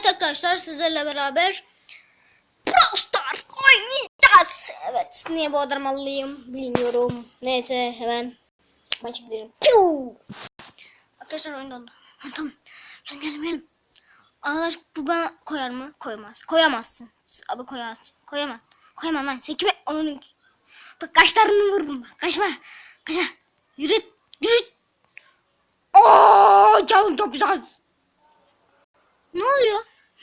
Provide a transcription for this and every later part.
Evet arkadaşlar sizlerle beraber Brawl Stars oynayacağız. Evet niye bu kadar mallıyım bilmiyorum. Neyse hemen maça gidelim. Piu! Arkadaşlar oyun dondu. Ha, tamam. Gelin gelin gelin. Arkadaş bu bana koyar mı? Koymaz. Koyamazsın. Abi koyamaz. Koyamaz. Koyamam lan. Sen kime? Onun Bak kaşlarını vururum bak. Kaçma. Kaçma. Yürü. Yürü. Oo, canım çok güzel. Ne oluyor?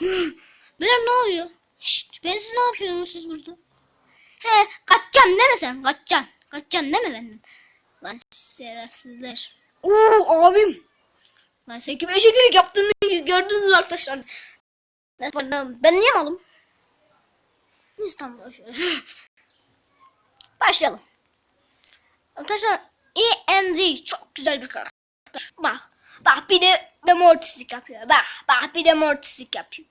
Beyler ne oluyor? Şşt, ben siz ne yapıyorsunuz siz burada? He, kaçacaksın değil mi sen? Kaçacaksın. Kaçacaksın değil mi benden? Lan şerefsizler. Oo abim. Lan sen kime şekillik yaptığını gördünüz mü arkadaşlar? Ben, ben, ben niye malım? Neyse tamam. Başlayalım. Arkadaşlar ENZ çok güzel bir karakter. Bak. Bak bir de de mortislik yapıyor. Bak. Bak bir de mortislik yapıyor.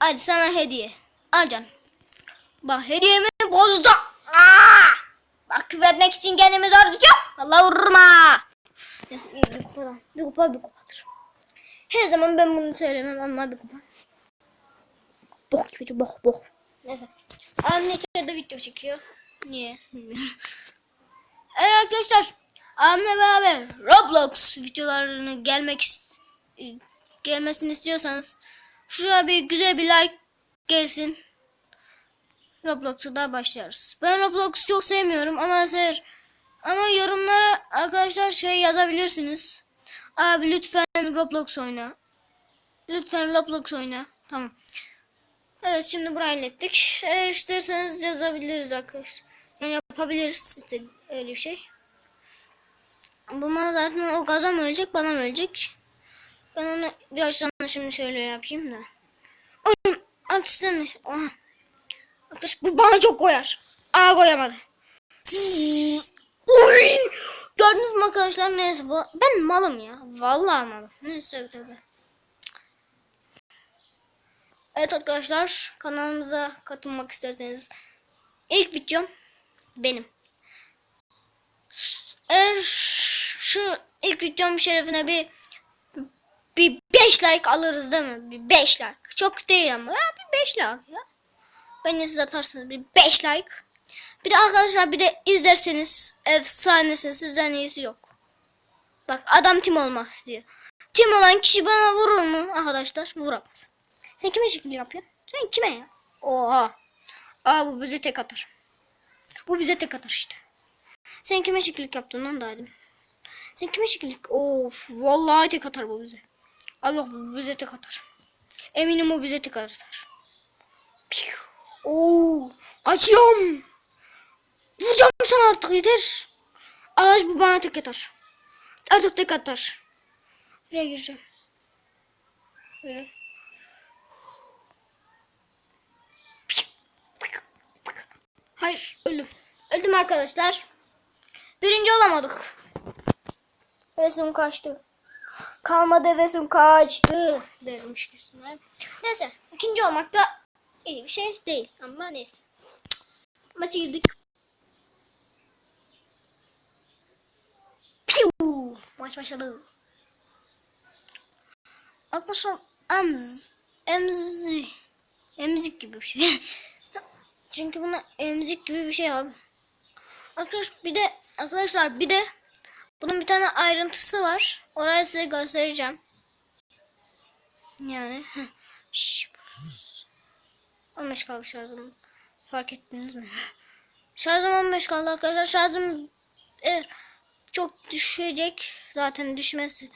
Hadi sana hediye. Al canım. Bak hediyemi bozdu. Aa! Bak küfür etmek için kendimi zor tutuyorum. Allah vururum. Neyse bir kupa. Bir kupa bir kupadır. Her zaman ben bunu söylemem ama bir kupa. Bok gibi bok bok. Neyse. Anne içeride video çekiyor. Niye? Bilmiyorum. Evet arkadaşlar. Abimle beraber Roblox videolarını gelmek ist- gelmesini istiyorsanız şuraya bir güzel bir like gelsin. Roblox'a da başlarız. Ben Roblox'u çok sevmiyorum ama sever. Ama yorumlara arkadaşlar şey yazabilirsiniz. Abi lütfen Roblox oyna. Lütfen Roblox oyna. Tamam. Evet şimdi burayı hallettik. Eğer isterseniz yazabiliriz arkadaşlar. Yani yapabiliriz işte öyle bir şey. Bu bana zaten o gaza ölecek bana mı ölecek? Ben onu birazdan şimdi şöyle yapayım da. Oğlum artistlerin Oha. Arkadaş bu bana çok koyar. Aa koyamadı. Gördünüz mü arkadaşlar neyse bu. Ben malım ya. Vallahi malım. Neyse tövbe tövbe. Evet arkadaşlar kanalımıza katılmak isterseniz ilk videom benim. Eğer şu ilk videomun şerefine bir bir 5 like alırız değil mi? Bir 5 like. Çok değil ama ya bir 5 like ya. Beni siz atarsınız bir 5 like. Bir de arkadaşlar bir de izlerseniz efsanesin sizden iyisi yok. Bak adam tim olmak istiyor. Tim olan kişi bana vurur mu arkadaşlar? Vuramaz. Sen kime şekil yapıyorsun? Sen kime ya? Oha. Aa bu bize tek atar. Bu bize tek atar işte. Sen kime şekillik yaptın lan daha demin? Sen kime şekillik? Of vallahi tek atar bu bize. Allah bu bize tek atar. Eminim o bize tek atar. Piu. Oo, kaçıyorum. Vuracağım sana artık yeter. Arkadaş bu bana tek atar. Artık tek atar. Buraya gireceğim. Böyle. Hayır öldüm. Öldüm arkadaşlar. Birinci olamadık. Hevesim kaçtı. Kalmadı hevesim kaçtı. Dermiş kesin. Neyse ikinci olmak da iyi bir şey değil. Ama neyse. Maça girdik. Piu! Maç başladı. Arkadaşlar emz, emzi, emzik gibi bir şey. Çünkü buna emzik gibi bir şey abi. Arkadaş bir de arkadaşlar bir de bunun bir tane ayrıntısı var. Orayı size göstereceğim. Yani Şş. 15 kaldı şarjım. Fark ettiniz mi? Şarjım 15 kaldı arkadaşlar. Şarjım eğer çok düşecek. Zaten düşmesi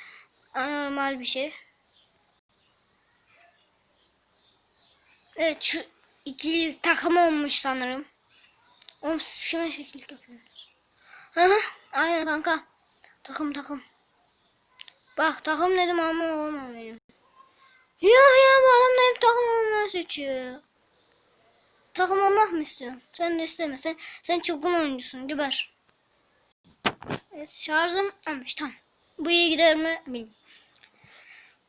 normal bir şey. Evet şu ikili takım olmuş sanırım. Oğlum siz kime şekillik yapıyorsunuz? Hı hı aynen kanka. Takım takım. Bak takım dedim ama olmam benim. Ya ya bu adam da hep takım olmayı seçiyor. Takım olmak mı istiyorsun? Sen de isteme. Sen, sen çılgın oyuncusun. Geber. Evet şarjım almış tamam. Bu iyi gider mi? Bilmiyorum.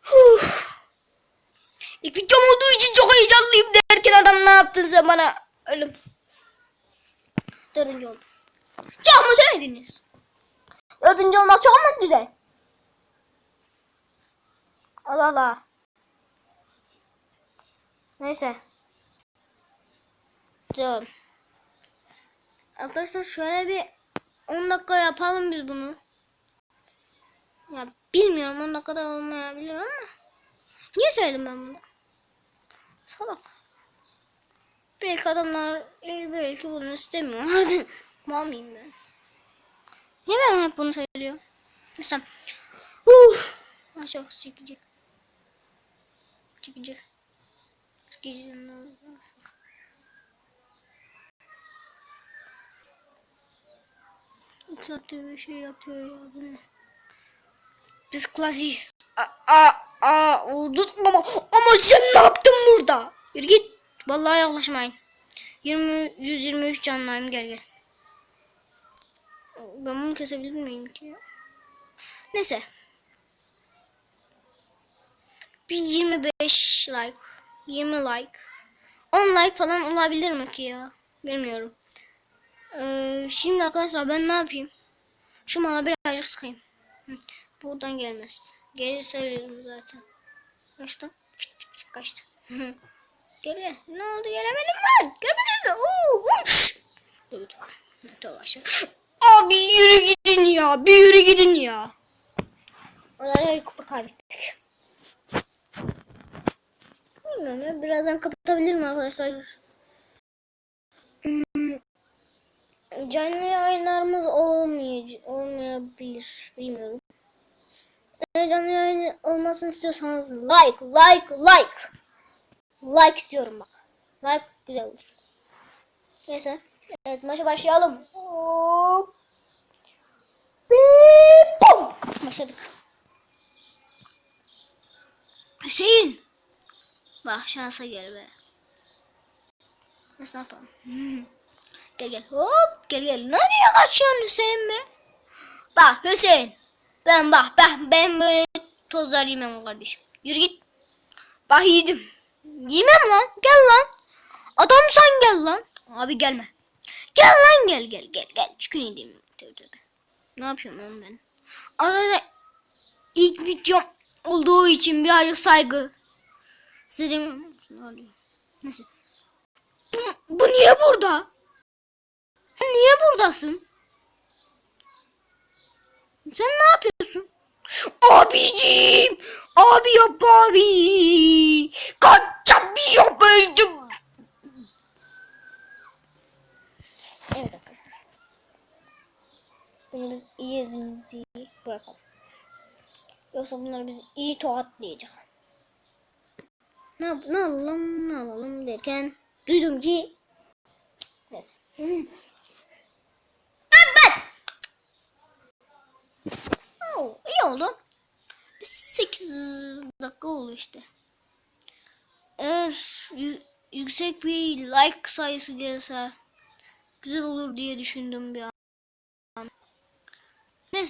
Huh. İlk videom olduğu için çok heyecanlıyım derken adam ne yaptın sen bana? Ölüm. Dördüncü oldum. Çok mu sevdiniz? Dördüncü olmak çok mu güzel? Allah Allah. Neyse. Tamam. Arkadaşlar şöyle bir 10 dakika yapalım biz bunu. Ya bilmiyorum 10 dakikada olmayabilir ama. Niye söyledim ben bunu? Salak. Belki adamlar belki bunu istemiyorlardı. Mal mıyım ben? Niye ben hep bunu söylüyorum? Mesela. Uh. Ay çok çekici. Çekici. Çekici. Saattir bir şey yapıyor ya bu ne? Biz klasiyiz. Aa, aa, aa, ama, ama sen ne yaptın burada? Yürü git. Vallahi yaklaşmayın. 20, 123 canlıyım gel gel. Ben bunu kesebilir miyim ki? Neyse. Bir 25 like. 20 like. 10 like falan olabilir mi ki ya? Bilmiyorum. Ee, şimdi arkadaşlar ben ne yapayım? Şu mala birazcık sıkayım. Buradan gelmez. Gelirse veririm zaten. Kaçtı. Kaçtı. Gel gel. Ne oldu gelemedim lan. Gelemedim mi? Dur. Dur aşağı. Abi yürü gidin ya. Bir yürü gidin ya. O da bir kupa kaybettik. Bilmiyorum ya. Birazdan kapatabilirim arkadaşlar. Canlı yayınlarımız olmayacak, olmayabilir. Bilmiyorum. Canlı yayın olmasını istiyorsanız like, like, like. Like istiyorum bak. Like güzel olur. Neyse. Evet maça başlayalım. Bum. Başladık. Hüseyin. Bak şansa gel be. Nasıl yapalım? Gel gel. Hop gel gel. Nereye kaçıyorsun Hüseyin be? Bak Hüseyin. Ben bak ben ben böyle tozlar yemem kardeşim. Yürü git. Bak yedim. Yemem lan. Gel lan. Adamsan gel lan. Abi gelme. Gel lan gel gel gel gel. Çıkın edeyim. Tövbe tövbe. Ne yapıyorum lan ben? Arada ilk videom olduğu için birazcık saygı. Sizin Neyse. Bu, bu niye burada? Sen niye buradasın? Sen ne yapıyorsun? Abicim! Abi yap abi! Kaç abi yap öldüm! Evet arkadaşlar. Biz izleyiciyi bırakalım. Yoksa bunlar bizi iyi tokatlayacak. Ne, ne alalım ne alalım derken duydum ki Neyse. Evet. Oo, iyi oldu. 8 dakika oldu işte. Eğer yü- yüksek bir like sayısı gelirse güzel olur diye düşündüm bir an.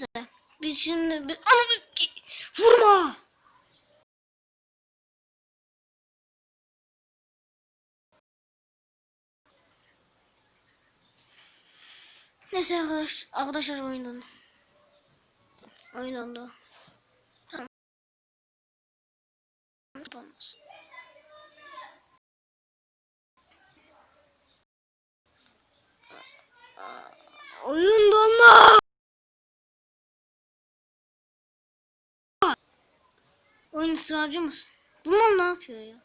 Neyse. Biz şimdi biz... Anam, vurma. Neyse arkadaş, arkadaşlar oyun dondu. Oyun. Tamam. Yapamaz. Oyun donma. Oyun ısrarcı mısın? Bu mal ne yapıyor ya?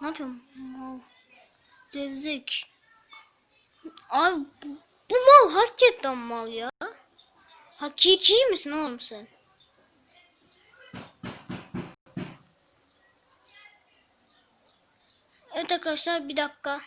Ne yapıyorum? Mal. Zevzek. Abi bu, bu mal hakikaten mal ya. Hakiki misin oğlum sen? Evet arkadaşlar bir dakika.